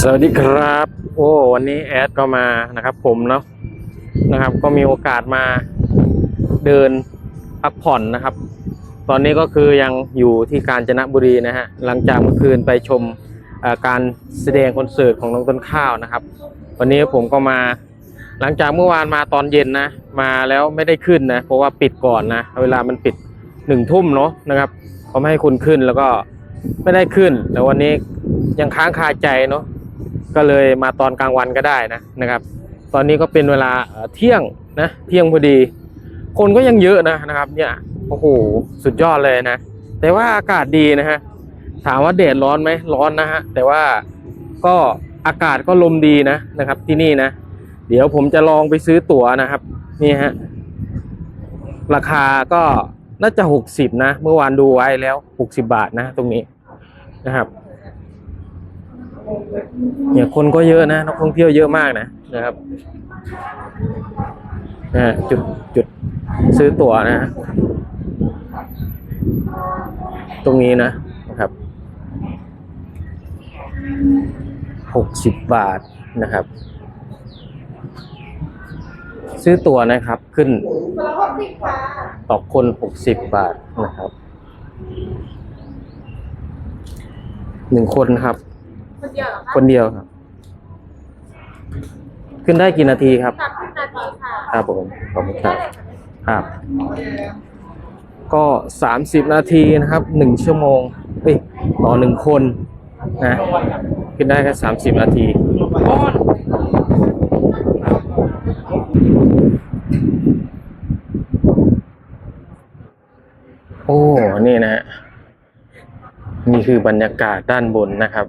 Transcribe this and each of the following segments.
สวัสดีครับ โอ้วันนี้แอดก็มานะครับผมเนาะนะครับ ก็มีโอกาสมาเดินพักผ่อนนะครับ ตอนนี้ก็คือยังอยู่ที่กาญจนบุรีนะฮะหลังจากเมื่อคืนไปชมการแสดงคอนเสิร์ตของน้องต้นข้าวนะครับ วันนี้ผมก็มาหลังจากเมื่อวานมาตอนเย็นนะ มาแล้วไม่ได้ขึ้นนะ เพราะว่าปิดก่อนนะ เวลามันปิดหนึ่งทุ่มเนาะนะครับเขาไม่ให้คุณขึ้นแล้วก็ ไม่ได้ขึ้นแล้ววันนี้ยังค้างคาใจเนาะก็เลยมาตอนกลางวันก็ได้นะนะครับ ตอนนี้ก็เป็นเวลาเที่ยงนะเที่ยงพอดี คนก็ยังเยอะนะนะครับ เนี่ยโอ้โหสุดยอดเลยนะ แต่ว่าอากาศดีนะฮะถามว่าแดดร้อนไหมร้อนนะฮะแต่ว่าก็อากาศก็ลมดีนะนะครับ ที่นี่นะ เดี๋ยวผมจะลองไปซื้อตั๋วนะครับ นี่ฮะราคาก็น่าจะหกสิบนะ เมื่อวานดูไว้แล้วหกสิบาทนะ ตรงนี้ นะครับเนี่ยคนก็เยอะนะนักท่องเที่ยวเยอะมากนะนะครับนะจุดจุดซื้อตั๋วนะฮะตรงนี้นะนะครับหกสิบบาทนะครับ ซื้อตั๋วนะครับขึ้นต่อคนหกสิบบาทนะครับ หนึ่งคนครับ คนเดียวเหรอคะคนเดียวครับ ขึ้นได้กี่นาทีครับ สามสิบนาทีค่ะครับผมขอบคุณคได้รับ เลยค่ะ ครับ ก็สามสิบนาทีนะครับหนึ่งชั่วโมงเอ้ยต่อหนึ่งคนนะขึ้นได้แค่สามสิบนาทีโอ้ นี่นะฮะ นี่คือบรรยากาศด้านบนนะครับ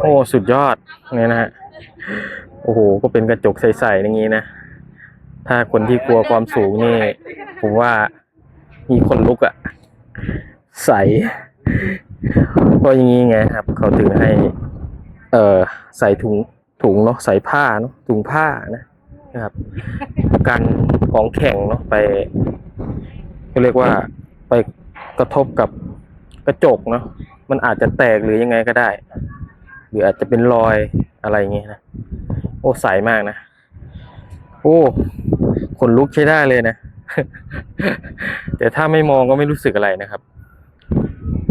โอ้สุดยอดเนี่ยนะฮะโอ้โหก็เป็นกระจกใสๆอย่างนี้นะ ถ้าคนที่กลัวความสูงนี่ ผมว่ามีคนลุกอะใสก็อย่างนี้ไงครับ เขาถึงให้ เอ่อใส่ถุงถุงเนาะใส่ผ้าเนาะถุงผ้านะนะครับกันของแข็งเนาะไปก็เรียกว่าไปกระทบกับ กระจกเนาะมันอาจจะแตกหรือยังไงก็ได้ หรืออาจจะเป็นรอยอะไรอย่างเงี้ยนะโอ้ใสมากนะโอ้ขนลุกใช้ได้เลยนะ แต่ถ้าไม่มองก็ไม่รู้สึกอะไรนะครับ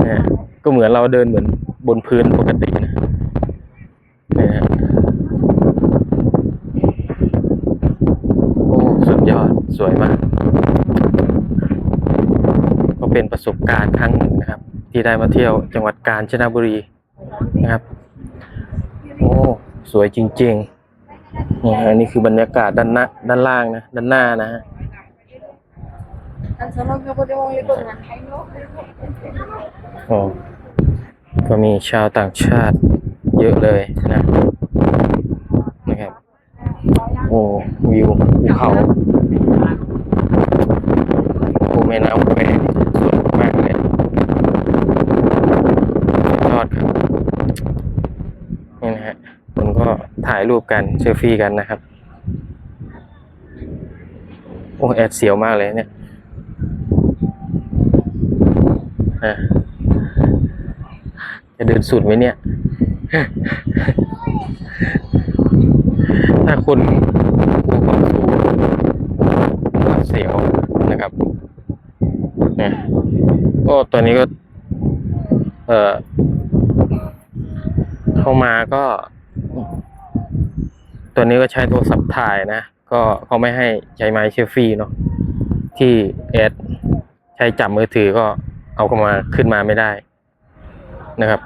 เนี่ยก็เหมือนเราเดินเหมือนบนพื้นปกตินะเนี่ยฮะโอ้สุดยอดสวยมาก ก็เป็นประสบการณ์ครั้งหนึ่งนะครับ ที่ได้มาเที่ยวจังหวัดกาญจนบุรีนะครับ โอ้สวยจริงๆนี่ฮะนี่คือบรรยากาศด้านหน้าด้านล่างนะด้านหน้านะฮะอันสนุกก็ได้วงเล็บงานให้เนาะโอ้ก็มีชาวต่างชาติเยอะเลยนะนะครับ โอ้วิวภูเขาโอ้แม่น้ำแควสวยมากเลยสุดยอดครับ นี่นะฮะคนก็ ถ่ายรูปกันเซลฟี่กันนะครับ โอ้แอดเสียวมากเลยเนี่ยจะเดินสุดไหมเนี่ย ถ้าคนกลัวความสูงก็เสียวนะครับเนี่ยก็ตอนนี้ก็ เอ่อเข้ามาก็ ตัวนี้ก็ใช้โทรศัพท์ถ่ายนะ ก็เขาไม่ให้ใช้ไม้เชลฟี่เนาะที่แอดใช้จับมือถือก็เอาเข้ามาขึ้นมาไม่ได้นะครับ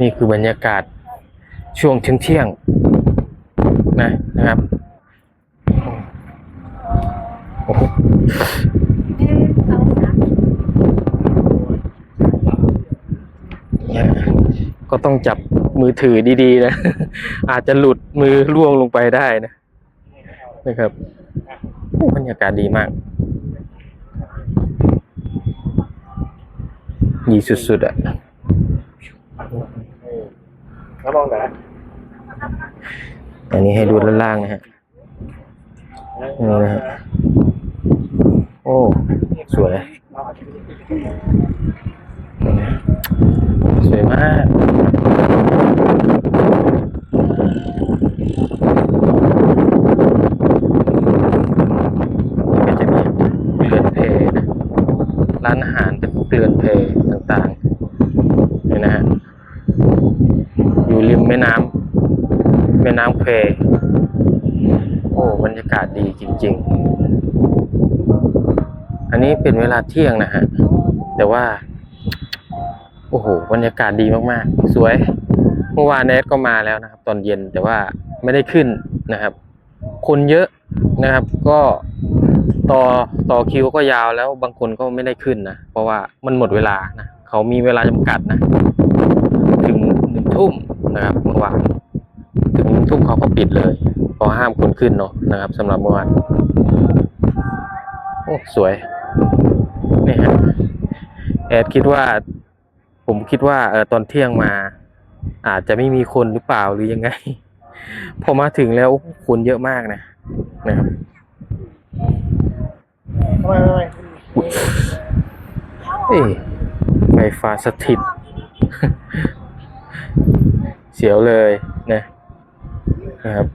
นี่คือบรรยากาศช่วงเที่ยงๆนะนะครับโอ้โหก็ต้องจับ มือถือดีๆนะ อาจจะหลุดมือล่วงลงไปได้นะนะครับโอ้บรรยากาศดีมาก ดีสุดๆอะแล้วมองไหนอันนี้ให้ดูด้านล่างนะฮะนี่นะฮะโอ้ สวยเห็นไหมเพต่างๆนี่นะฮะอยู่ริมแม่น้ำแม่น้ำเพโอ้บรรยากาศดีจริง ๆ อันนี้เป็นเวลาเที่ยงนะฮะ แต่ว่า โอ้โห บรรยากาศดีมากๆ สวย เมื่อวานเนสก็มาแล้วนะครับ ตอนเย็นแต่ว่าไม่ได้ขึ้นนะครับ คนเยอะนะครับ ก็ต่อต่อคิวก็ยาวแล้วบางคนก็ไม่ได้ขึ้นนะ เพราะว่ามันหมดเวลานะ เขามีเวลาจำกัดนะ ถึงหนึ่งทุ่มนะครับเมื่อวานถึงทุ่มเขาก็ปิดเลยเพราะห้ามคนขึ้นเนาะนะครับสำหรับเมื่อวานโอ้สวย แอดคิดว่า ผมคิดว่าเออตอนเที่ยงมา อาจจะไม่มีคนหรือเปล่าหรือยังไง พอมาถึงแล้วคนเยอะมากนะนะครับไมทำไมเอ้ไฟฟ้าสถิต เสียวเลยนะนะครับ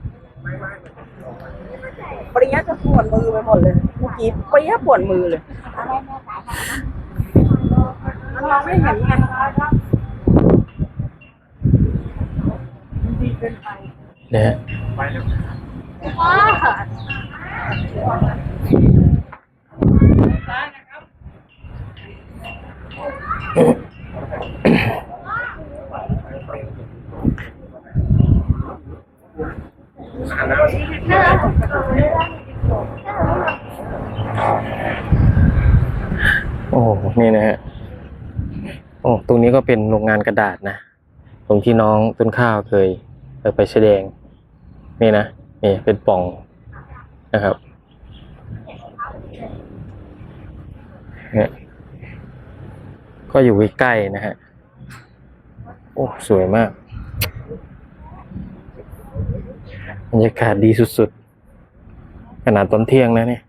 ปริญญาจะปวดมือไปหมดเลยเมื่อกี้ปริญญาปวดมือเลย มันมองไม่เห็นไงนะฮะไปเร็วโอ้นี่นะฮะโอ้ตรงนี้ ก็เป็นโรงงานกระดาษนะ ตรงที่น้องต้นข้าวเคยไปแสดง นี่นะ นี่เป็นป่องนะครับเนี่ยก็อยู่ใกล้ๆนะฮะ โอ้ สวยมากบรรยากาศดีสุดๆ ขนาดตอนเที่ยงนะเนี่ย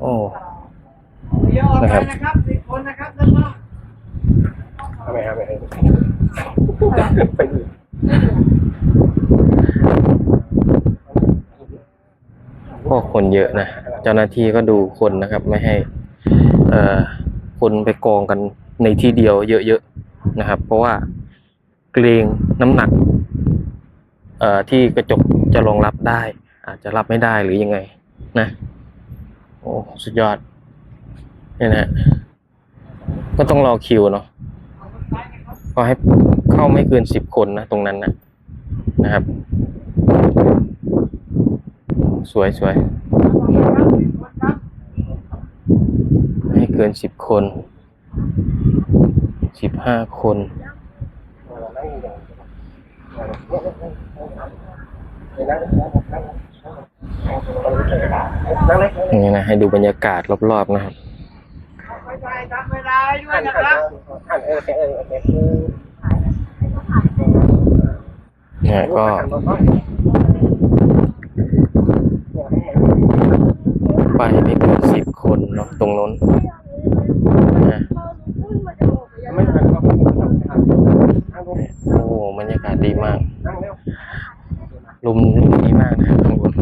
โอ้ นะครับ ทำไมทำไมไปอีกก็คนเยอะนะ เจ้าหน้าที่ก็ดูคนนะครับ ไม่ให้เอ่อคนไปกองกันในที่เดียวเยอะๆนะครับ เพราะว่าเกรงน้ำหนักเอ่อที่กระจกจะรองรับได้ อาจจะรับไม่ได้หรือยังไง นะ โอ้สุดยอดเนี่ยนะก็ต้องรอคิวเนาะ ก็ให้เข้าไม่เกินสิบคนนะตรงนั้นนะนะครับ สวยสวยให้เกินสิบคนสิบห้าคนนี่นะให้ดูบรรยากาศรอบๆนะครับ หันหันหันเออโอเคเออโอเคเนี่ยก็ไปไม่เกินสิบคนเนาะตรงนู้นนะไม่หันก็หันหันนั่งลงโอ้บรรยากาศดีมากนั่งเร็วลมดีมากนะข้างบน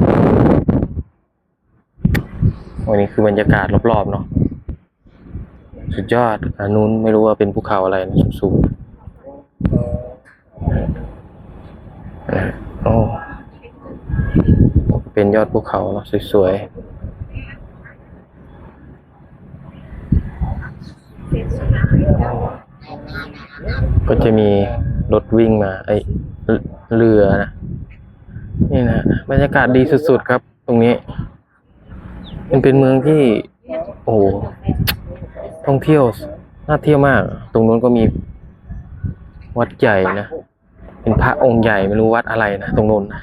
วันนี้คือบรรยากาศรอบๆเนาะ สุดยอดอันนู้นไม่รู้ว่าเป็นภูเขาอะไรนะสูงๆโอ้เป็นยอดภูเขาเนาะสวยๆ ก็จะมีรถวิ่งมา ไอเรือนะ นี่นะบรรยากาศดีสุดๆครับ ตรงนี้ มันเป็นเมืองที่ โอ้ ท่องเที่ยวน่าเที่ยวมาก ตรงนู้นก็มีวัดใหญ่นะ เป็นพระองค์ใหญ่ไม่รู้วัดอะไรนะ ตรงนู้นนะ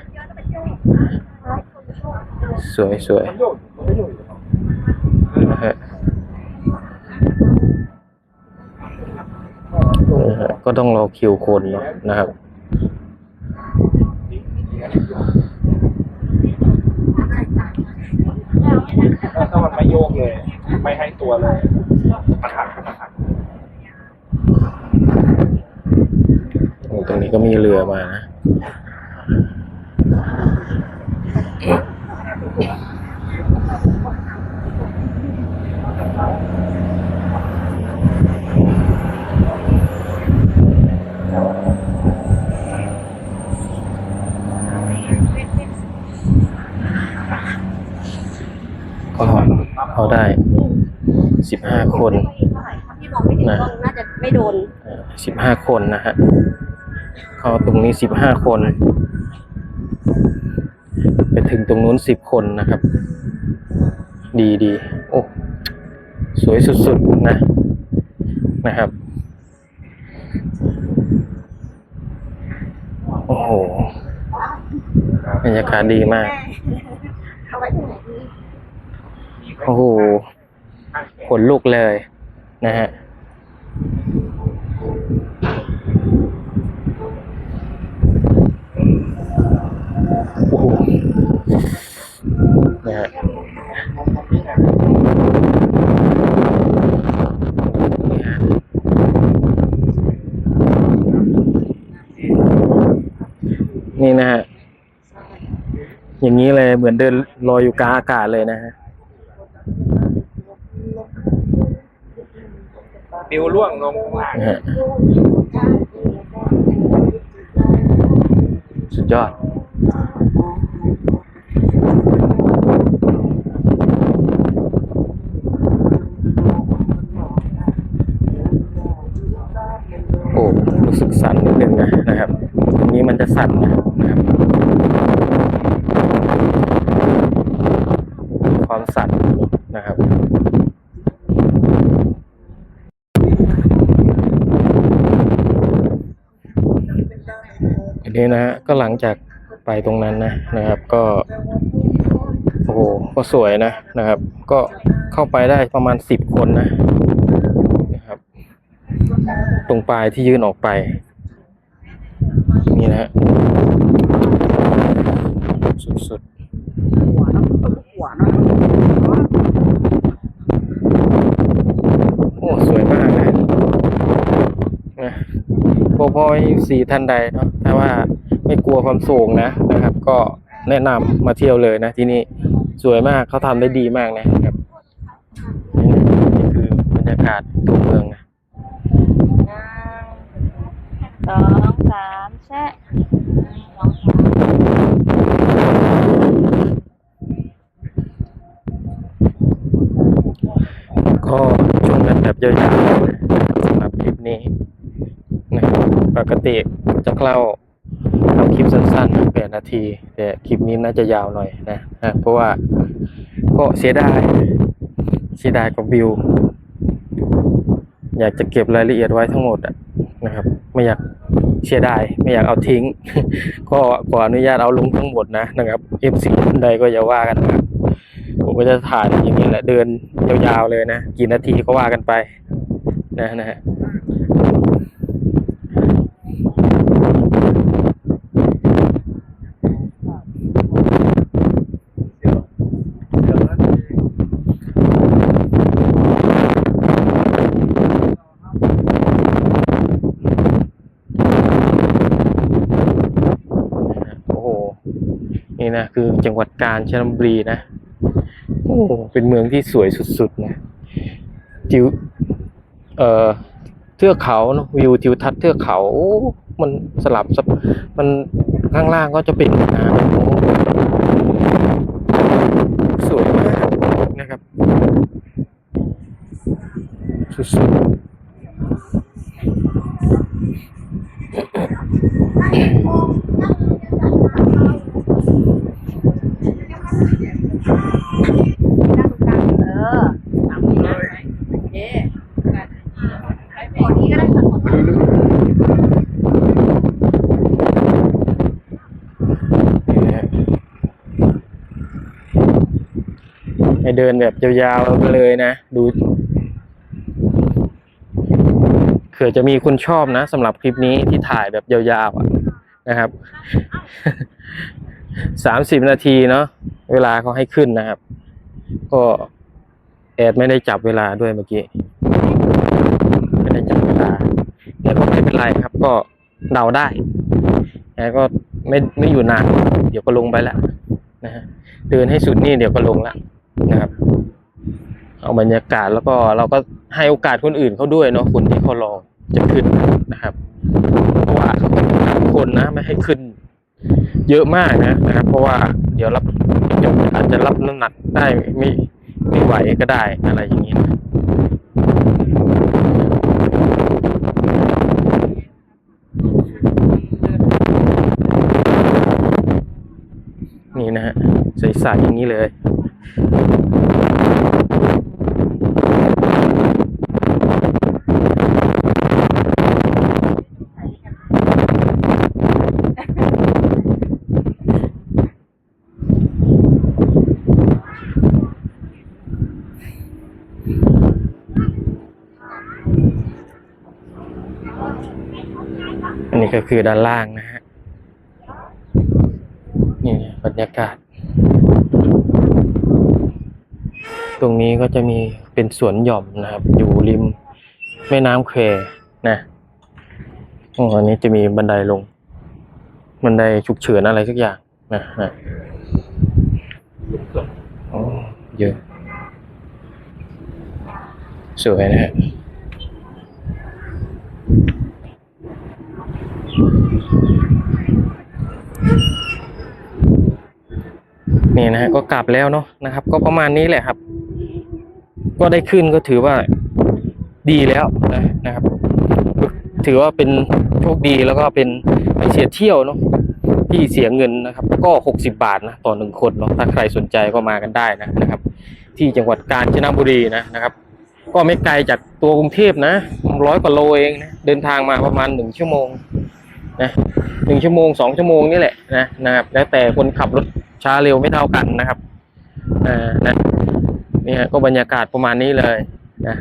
สวยสวยนะฮะก็ต้องรอคิวคนเนะนะครับถ้ามันไม่โยกเลย ไม่ให้ตัวเลย ตรงนี้ก็มีเรือมานะเขาได้ ห้าคนพี่มองไม่เห็นกล้องน่าจะไม่โดนสิบห้าคนนะฮะเข้าตรงนี้สิบห้าคน ไปถึงตรงนู้นสิบคนนะครับ ดีดีโอ้สวยสุดๆนะนะครับโอ้โหบรรยากาศดีมากเอาไว้ที่ไหนดีโอ้โห ขนลุกเลยนะฮะโอ้โหนะฮะนี่ฮะนี่นะฮะ อย่างนี้เลยเหมือนเดินลอยอยู่กลางอากาศเลยนะฮะ ปิวล่วงลงข้างล่างฮะสุดยอด โอ้รู้สึกสั่นนิดนึงนะนะครับ ตรงนี้มันจะสั่นนะนะครับ ความสั่น นี้นะฮะก็หลังจากไปตรงนั้นนะนะครับ ก็โอ้โหก็สวยนะนะครับ ก็เข้าไปได้ประมาณสิบคนนะนะครับ ตรงปลายที่ยื่นออกไป นี่นะฮะสุดๆวเนาะหัวเนาะ ๆโอ้สวยมากนะนะ พอพอยสี่ท่านใดเนาะถ้าว่าไม่กลัวความสูงนะนะครับ ก็แนะนำมาเที่ยวเลยนะที่นี่สวยมากเขาทำได้ดีมากนะครับนี่นี่คือบรรยากาศตัวเมืองนะสองสามแชะสองสามก็ชมกันแบบยาวๆนะครับสำหรับคลิปนี้นะครับป กติจะเข้าทำคลิปสั้นๆแปดนาทีแต่คลิปนี้น่าจะยาวหน่อยนะเพราะว่าก็เสียดายเสียดายกับวิว อยากจะเก็บรายละเอียดไว้ทั้งหมดนะครับ ไม่อยากเสียดายไม่อยากเอาทิ้ง ก็ขออนุญาตเอาลงทั้งหมดนะนะครับ F4 ท่านใดก็อย่าว่ากันนะครับผมก็จะถ่ายอย่างนี้แหละเดินยาวๆเลยนะ กี่นาทีก็ว่ากันไปนะนะฮะโอ้โหนี่นะ คือจังหวัดกาญจนบุรีนะโอ้เป็นเมืองที่สวยสุดๆนะจิวเอ่อเทือกเขานะวิวทิวทัศน์เทือกเขามันสลับซับมันข้างล่างก็จะเป็นน้ำสวยมากนะครับสุดๆ นั่งตรงกลางเออสามคนนะโอเคขอนี้ก็ได้ค่ะขอนี้ นี่นะฮะให้ เดินแบบยาวๆไปเลยนะ ดูเผื่อจะมีคนชอบนะสำหรับคลิปนี้ที่ถ่ายแบบยาวๆอะนะครับสามสิบนาทีเนาะเวลาเขาให้ขึ้นนะครับ ก็แอดไม่ได้จับเวลาด้วยเมื่อกี้ไม่ได้จับเวลาแต่ก็ไม่เป็นไรครับ ก็เดาได้แอดก็ไม่ไม่อยู่นาน เดี๋ยวก็ลงไปแล้วนะฮะเดินให้สุดนี่เดี๋ยวก็ลงแล้ว นะครับ เอาบรรยากาศแล้วก็เราก็ให้โอกาสคนอื่นเขาด้วยเนาะคนที่เขารอจะขึ้นนะครับ เพราะว่าเขาก็ต้ารคนนะไม่ให้ขึ้น เยอะมากนะนะครับ เพราะว่าเดี๋ยวรับเดี๋ยวอาจจะรับน้ำหนักได้ไม่ไม่ไหวก็ได้อะไรอย่างนี้นะนี่นะฮะใสๆอย่างนี้เลย อันนี้ก็คือด้านล่างนะฮะ นี่บรรยากาศ ตรงนี้ก็จะมีเป็นสวนหย่อมนะครับ อยู่ริมแม่น้ำแควนะโอ้อันนี้จะมีบันไดลง บันไดฉุกเฉินอะไรสักอย่างนะนะเยอะ สวยนะฮะนี่นะฮะก็กลับแล้วเนาะนะครับ ก็ประมาณนี้แหละครับ ก็ได้ขึ้นก็ถือว่าดีแล้วนะนะครับ ถือว่าเป็นโชคดีแล้วก็เป็นไม่เสียเที่ยวเนาะที่เสียเงินนะครับ ก็หกสิบาทนะต่อหนึ่งคนเนาะถ้าใครสนใจก็มากันได้นะนะครับ ที่จังหวัดกาญจนบุรีนะนะครับ ก็ไม่ไกลจากตัวกรุงเทพนะร้อยกว่าโลเองนะเดินทางมาประมาณหนึ่งชั่วโมงนะหนึ่งชั่วโมงสองชั่วโมงนี่แหละนะนะครับ แล้วแต่คนขับรถช้าเร็วไม่เท่ากันนะครับอ่านะ นี่ฮะก็บรรยากาศประมาณนี้เลยนะ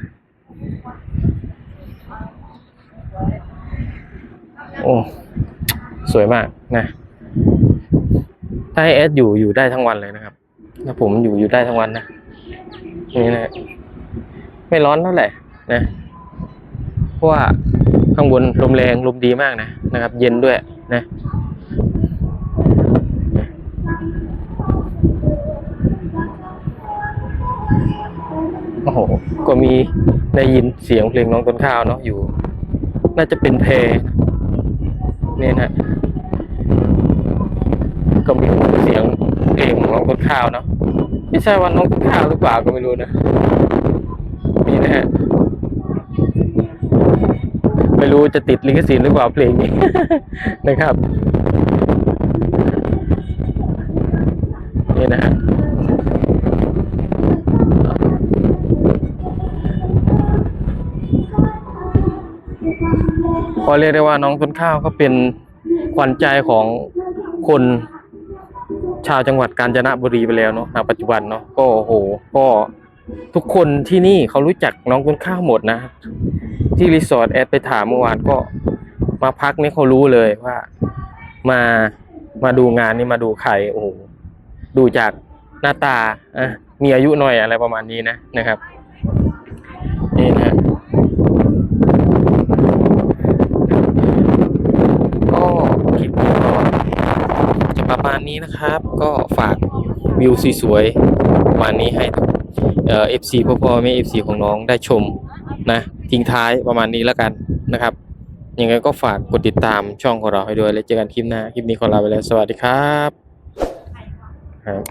โอ้สวยมากนะถ้าให้แอดอยู่อยู่ได้ทั้งวันเลยนะครับถ้าผมอยู่อยู่ได้ทั้งวันนะนี่นะไม่ร้อนเท่าไหร่นะเพราะว่าข้างบนลมแรงลมดีมากนะนะครับ เย็นด้วยนะ โอ้โห ก็มีได้ยินเสียงเพลงน้องต้นข้าวเนาะอยู่ น่าจะเป็นเพลงเนี่ยนะก็มีเสียงเพลงของน้องต้นข้าวเนาะไม่ใช่ว่าน้องต้นข้าวหรือเปล่าก็ไม่รู้นะนี่นะฮะไม่รู้จะติดลิขสิทธิ์หรือเปล่าเพลงนี้นะครับนี่นะฮะ พอเรียกได้ว่าน้องต้นข้าวก็เป็นขวัญใจของคนชาวจังหวัดกาญจนบุรีไปแล้วเนาะณปัจจุบันเนาะก็โหก็ทุกคนที่นี่เขารู้จักน้องต้นข้าวหมดนะ ที่รีสอร์ทแอดไปถามเมื่อวานก็มาพักนี่เขารู้เลยว่ามามาดูงานนี่มาดูใครโอ้โหดูจากหน้าตาอะมีอายุหน่อยอะไรประมาณนี้นะนะครับ นี่นะ ก็คลิปนี้ก็จะประมาณ นี้นะครับ ก็ฝากวิวสวยๆประมาณนี้ให้เอ่อฟซีพ่อพ่อแม่เอฟซีของน้องได้ชมนะทิ้งท้ายประมาณนี้แล้วกันนะครับยังไงก็ฝากกดติดตามช่องของเราให้ด้วยแล้วเจอกันคลิปหน้าคลิปนี้ขอลาไปแล้วสวัสดีครับครับ